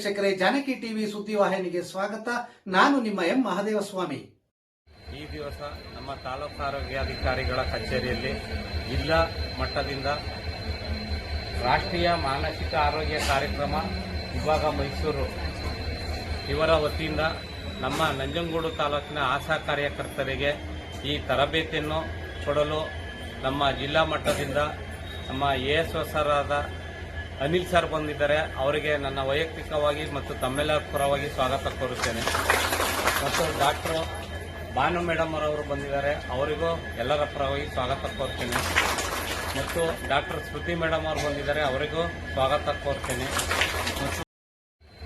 ವೀಕ್ಷಕರೇ, ಜಾನಕಿ ಟಿವಿ ಸುದ್ದಿವಾಹಿನಿಗೆ ಸ್ವಾಗತ. ನಾನು ನಿಮ್ಮ ಎಂ. ಮಹದೇವಸ್ವಾಮಿ. ಈ ದಿವಸ ನಮ್ಮ ತಾಲೂಕು ಆರೋಗ್ಯಾಧಿಕಾರಿಗಳ ಕಚೇರಿಯಲ್ಲಿ ಜಿಲ್ಲಾ ಮಟ್ಟದಿಂದ ರಾಷ್ಟ್ರೀಯ ಮಾನಸಿಕ ಆರೋಗ್ಯ ಕಾರ್ಯಕ್ರಮ ವಿಭಾಗ ಮೈಸೂರು. ಇವರ ವತಿಯಿಂದ ನಮ್ಮ ನಂಜನಗೂಡು ತಾಲೂಕಿನ ಆಶಾ ಕಾರ್ಯಕರ್ತರಿಗೆ ಈ ತರಬೇತಿಯನ್ನು ಕೊಡಲು ನಮ್ಮ ಜಿಲ್ಲಾ ಮಟ್ಟದಿಂದ ನಮ್ಮ ಎ ಎಸ್ ಅನಿಲ್ ಸರ್ ಬಂದಿದ್ದಾರೆ. ಅವರಿಗೆ ನನ್ನ ವೈಯಕ್ತಿಕವಾಗಿ ಮತ್ತು ತಮ್ಮೆಲ್ಲರ ಪರವಾಗಿ ಸ್ವಾಗತ ಕೋರುತ್ತೇನೆ. ಮತ್ತು ಡಾಕ್ಟರ್ ಭಾನು ಮೇಡಮ್ ಅವರು ಬಂದಿದ್ದಾರೆ. ಅವರಿಗೂ ಎಲ್ಲರ ಪರವಾಗಿ ಸ್ವಾಗತ ಕೋರ್ತೇನೆ. ಮತ್ತು ಡಾಕ್ಟರ್ ಸ್ಮೃತಿ ಮೇಡಮ್ ಅವರು ಬಂದಿದ್ದಾರೆ. ಅವರಿಗೂ ಸ್ವಾಗತ ಕೋರ್ತೇನೆ.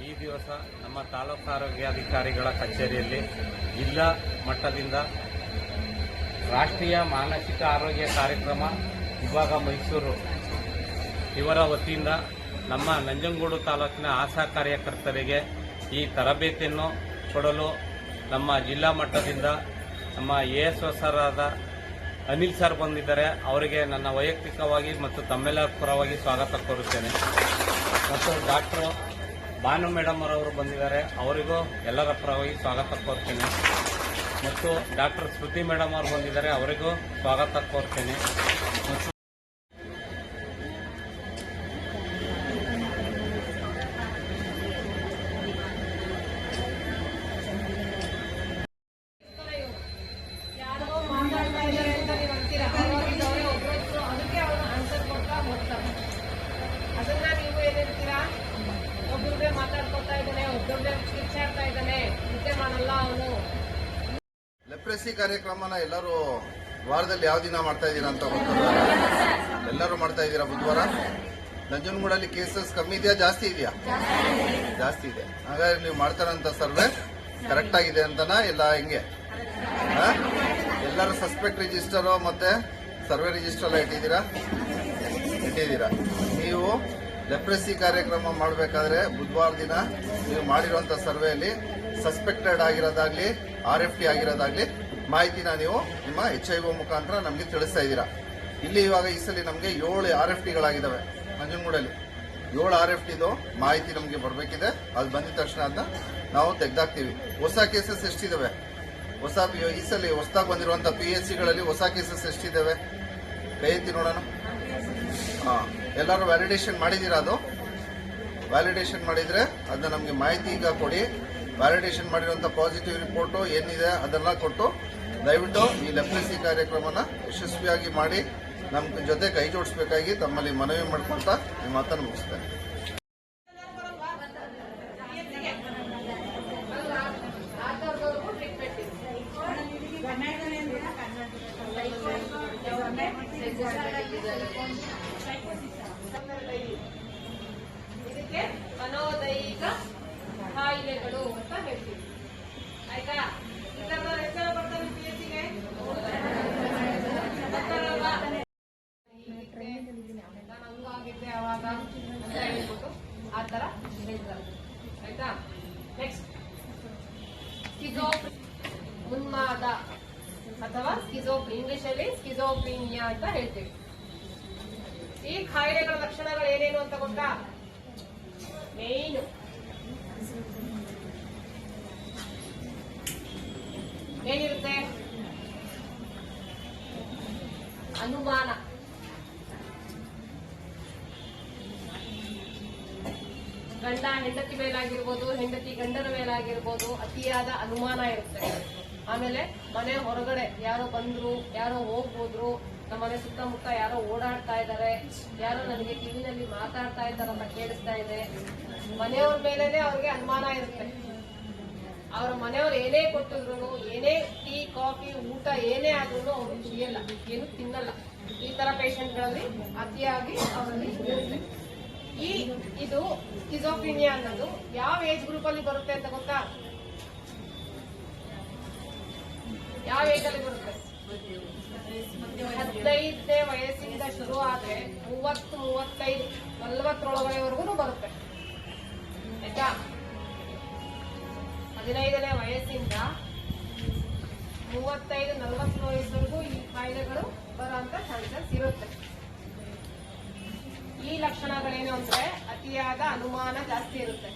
ಈ ದಿವಸ ನಮ್ಮ ತಾಲೂಕು ಆರೋಗ್ಯಾಧಿಕಾರಿಗಳ ಕಚೇರಿಯಲ್ಲಿ ಜಿಲ್ಲಾ ಮಟ್ಟದಿಂದ ರಾಷ್ಟ್ರೀಯ ಮಾನಸಿಕ ಆರೋಗ್ಯ ಕಾರ್ಯಕ್ರಮ ವಿಭಾಗ ಮೈಸೂರು ಇವರ ವತಿಯಿಂದ ನಮ್ಮ ನಂಜನಗೂಡು ತಾಲೂಕಿನ ಆಶಾ ಕಾರ್ಯಕರ್ತರಿಗೆ ಈ ತರಬೇತಿಯನ್ನು ಕೊಡಲು ನಮ್ಮ ಜಿಲ್ಲಾ ಮಟ್ಟದಿಂದ ನಮ್ಮ ಎ ಎಸ್ ಸರಾದ ಅನಿಲ್ ಸರ್ ಬಂದಿದ್ದಾರೆ. ಅವರಿಗೆ ನನ್ನ ವೈಯಕ್ತಿಕವಾಗಿ ಮತ್ತು ತಮ್ಮೆಲ್ಲರ ಪರವಾಗಿ ಸ್ವಾಗತ ಕೋರುತ್ತೇನೆ. ಮತ್ತು ಡಾಕ್ಟರ್ ಭಾನು ಮೇಡಮ್ ಅವರು ಬಂದಿದ್ದಾರೆ. ಅವರಿಗೂ ಎಲ್ಲರ ಪರವಾಗಿ ಸ್ವಾಗತ ಕೋರ್ತೇನೆ. ಮತ್ತು ಡಾಕ್ಟರ್ ಸ್ಮೃತಿ ಮೇಡಮ್ ಅವರು ಬಂದಿದ್ದಾರೆ. ಅವರಿಗೂ ಸ್ವಾಗತ ಕೋರ್ತೇನೆ. ಮತ್ತು ಮಾಡಲ್ಲ ಲೆಪ್ರೆಸಿ ಕಾರ್ಯಕ್ರಮನ ಎಲ್ಲರೂ ವಾರದಲ್ಲಿ ಯಾವ ದಿನ ಮಾಡ್ತಾ ಇದ್ದೀರಾ ಅಂತ ಗೊತ್ತಿಲ್ಲ ಎಲ್ಲರೂ ಮಾಡ್ತಾ ಇದ್ದೀರಾ ಬುಧವಾರ? ನಂಜನಗೂಡಲ್ಲಿ ಕೇಸಸ್ ಕಮ್ಮಿ ಇದೆಯಾ? ಜಾಸ್ತಿ ಇದೆಯಾ? ಜಾಸ್ತಿ ಇದೆ. ಹಾಗಾದ್ರೆ ನೀವು ಮಾಡ್ತಾರಂತ ಸರ್ವೆ? ಕರೆಕ್ಟ್ ಆಗಿದೆ ಅಂತನಾ? ಇಲ್ಲ ಹೆಂಗೆ? ಎಲ್ಲರೂ ಸಸ್ಪೆಕ್ಟ್ ರಿಜಿಸ್ಟರು ಮತ್ತೆ ಸರ್ವೆ ರಿಜಿಸ್ಟರ್ ಎಲ್ಲ ಇಟ್ಟಿದ್ದೀರಾ? ಇಟ್ಟಿದ್ದೀರಾ? ನೀವು ಲೆಪ್ರೆಸಿ ಕಾರ್ಯಕ್ರಮ ಮಾಡಬೇಕಾದ್ರೆ ಬುಧವಾರ ದಿನ ನೀವು ಮಾಡಿರುವಂತ ಸರ್ವೆಯಲ್ಲಿ ಸಸ್ಪೆಕ್ಟೆಡ್ ಆಗಿರೋದಾಗ್ಲಿ ಆರ್ ಎಫ್ ಟಿ ಆಗಿರೋದಾಗ್ಲಿ, ಮಾಹಿತಿನ ನೀವು ನಿಮ್ಮ ಎಚ್ ಐ ಒ ಮುಖಾಂತರ ನಮಗೆ ತಿಳಿಸ್ತಾ ಇದ್ದೀರಾ. ಇಲ್ಲಿ ಇವಾಗ ಈ ಸಲ ನಮಗೆ ಏಳು ಆರ್ ಎಫ್ ಟಿಗಳಾಗಿದ್ದಾವೆ ನಂಜನಗೂಡಲ್ಲಿ ಏಳು ಆರ್ ಎಫ್ ಟಿದು ಮಾಹಿತಿ ನಮಗೆ ಬರಬೇಕಿದೆ. ಅದು ಬಂದಿದ ತಕ್ಷಣ ಅದನ್ನ ನಾವು ತೆಗ್ದಾಕ್ತೀವಿ. ಹೊಸ ಕೇಸಸ್ ಎಷ್ಟಿದಾವೆ? ಹೊಸ ಈ ಸಲ ಹೊಸದಾಗಿ ಬಂದಿರುವಂಥ ಪಿ ಎಸ್ ಸಿಗಳಲ್ಲಿ ಹೊಸ ಕೇಸಸ್ ಎಷ್ಟಿದಾವೆ? ಕೈ ನೋಡೋಣ. ಹಾಂ, ಎಲ್ಲರೂ ವ್ಯಾಲಿಡೇಷನ್ ಮಾಡಿದ್ದೀರಾ ಅದು? ವ್ಯಾಲಿಡೇಷನ್ ಮಾಡಿದ್ರೆ ಅದನ್ನ ನಮಗೆ ಮಾಹಿತಿ ಈಗ ಕೊಡಿ. ವ್ಯಾಲಿಡೇಷನ್ ಮಾಡಿರುವಂತಹ ಪಾಸಿಟಿವ್ ರಿಪೋರ್ಟ್ ಏನಿದೆ ಅದೆಲ್ಲ ಕೊಟ್ಟು ದಯವಿಟ್ಟು ಈ ಲೆಪ್ರೆಸಿ ಕಾರ್ಯಕ್ರಮನ ಯಶಸ್ವಿಯಾಗಿ ಮಾಡಿ ನಮ್ಮ ಜೊತೆ ಕೈ ಜೋಡಿಸಬೇಕಾಗಿ ತಮ್ಮಲ್ಲಿ ಮನವಿ ಮಾಡ್ಕೊಳ್ತಾ ಈ ಮಾತನ್ನು ಮುಗಿಸ್ತೇನೆ ಆತರ್ದವ್ರಿಗೂ ಟ್ರೀಟ್ಮೆಂಟ್ ಇದೆ ಇದಕ್ಕೆ ಮನೋದೈಹಿಕ ಕಾಯಿಲೆಗಳು ಅಂತ ಹೇಳ್ತೀವಿ ಆಯ್ತಾ ಈ ಥರದ ಹೆಸರು ಬರ್ತಾರೆ ಪಿ ಎಸ್ ಸಿಗೆ ಬರ್ತಾರಲ್ವಾ ನಾನು ಹಂಗಾಗಿದ್ದೆ ಅವಾಗ ಅಂತ ಹೇಳ್ಬಿಟ್ಟು ಆ ಥರ ಹೇಳ್ತಾರೆ ಆಯ್ತಾ ನೆಕ್ಸ್ಟ್ ಉನ್ಮಾದ ಅಥವಾ ಸ್ಕಿಜೋಪ್ ಇಂಗ್ಲಿಷ್ ಅಲ್ಲಿ ಸ್ಕಿಜೋಪ್ರೀನಿಯಾ ಅಂತ ಹೇಳ್ತೀವಿ. ಈ ಕಾಯಿಲೆಗಳ ಲಕ್ಷಣಗಳು ಏನೇನು ಅಂತ ಗೊತ್ತಾ? ಮೇನ್ ಏನಿರುತ್ತೆ? ಅನುಮಾನ. ಗಂಡ ಹೆಂಡತಿ ಮೇಲಾಗಿರ್ಬೋದು, ಹೆಂಡತಿ ಗಂಡನ ಮೇಲಾಗಿರ್ಬೋದು, ಅತಿಯಾದ ಅನುಮಾನ ಇರುತ್ತೆ. ಆಮೇಲೆ ಮನೆ ಹೊರಗಡೆ ಯಾರೋ ಬಂದ್ರು, ಯಾರೋ ಹೋಗ್ಬೋದ್ರು, ನಮ್ಮ ಮನೆ ಸುತ್ತಮುತ್ತ ಯಾರೋ ಓಡಾಡ್ತಾ ಇದ್ದಾರೆ, ಯಾರೋ ನನಗೆ ಟಿವಿನಲ್ಲಿ ಮಾತಾಡ್ತಾ ಇದ್ದಾರಂತ ಕೇಳಿಸ್ತಾ ಇದೆ, ಮನೆಯವ್ರ ಮೇಲೇನೆ ಅವ್ರಿಗೆ ಅನುಮಾನ ಇರುತ್ತೆ. ಅವ್ರ ಮನೆಯವ್ರು ಏನೇ ಕೊಟ್ಟಿದ್ರು ಏನೇ ಟೀ, ಕಾಫಿ, ಊಟ ಏನೇ ಆದ್ರೂ ಅವ್ರು ಕುಡಿಯಲ್ಲ, ಏನು ತಿನ್ನಲ್ಲ. ಈ ತರ ಪೇಷಂಟ್ಗಳಲ್ಲಿ ಅತಿಯಾಗಿ ಅವರಲ್ಲಿ ಈ ಇದು ಸ್ಕಿಜೋಫ್ರಿನಿಯಾ ಅನ್ನೋದು. ಯಾವ ಏಜ್ ಗ್ರೂಪ್ ಅಲ್ಲಿ ಬರುತ್ತೆ ಅಂತ ಗೊತ್ತಾ? ಯಾವ ಏಜ್ ಅಲ್ಲಿ ಬರುತ್ತೆ? ಹದಿನೈದನೇ ವಯಸ್ಸಿಂದ ಶುರು ಆದ್ರೆ ಮೂವತ್ತು, ಮೂವತ್ತೈದು ನಲವತ್ತರೊಳಗಡೆವರೆಗೂ ಬರುತ್ತೆ. ಆಯ್ತಾ? ಹದಿನೈದನೇ ವಯಸ್ಸಿಂದ ಮೂವತ್ತೈದು, ನಲ್ವತ್ತು ವಯಸ್ಸವರೆಗೂ ಈ ಕಾಯಿಲೆಗಳು ಬರೋ ಅಂತ ಚಾನ್ಸಸ್ ಇರುತ್ತೆ. ಈ ಲಕ್ಷಣಗಳೇನು ಅಂದ್ರೆ ಅತಿಯಾದ ಅನುಮಾನ ಜಾಸ್ತಿ ಇರುತ್ತೆ.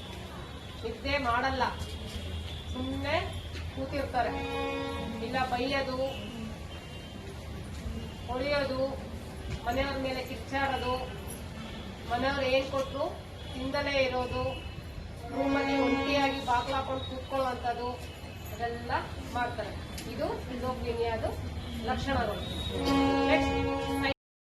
ನಿದ್ದೆ ಮಾಡಲ್ಲ. ಸುಮ್ಮನೆ ಕೂತಿರ್ತಾರೆ. ಇಲ್ಲ ಬೈಯೋದು ಹೊಳೆಯೋದು ಮನೆಯವ್ರ ಮೇಲೆ ಕಿಚ್ಚಾಡೋದು ಮನೆಯವ್ರು ಏನ್ ಕೊಟ್ಟರು ತಿಂದಲೇ ಇರೋದು, ರೂಮಲ್ಲಿ ಒಂಟಿಯಾಗಿ ಬಾಗ್ಲ ಹಾಕೊಂಡು ಕೂತ್ಕೊಳ್ಳುವಂಥದ್ದು, ಅದೆಲ್ಲ ಮಾಡ್ತಾರೆ. ಇದು ಸಿಜೋಫ್ರಿನಿಯಾದು ಲಕ್ಷಣಗಳು.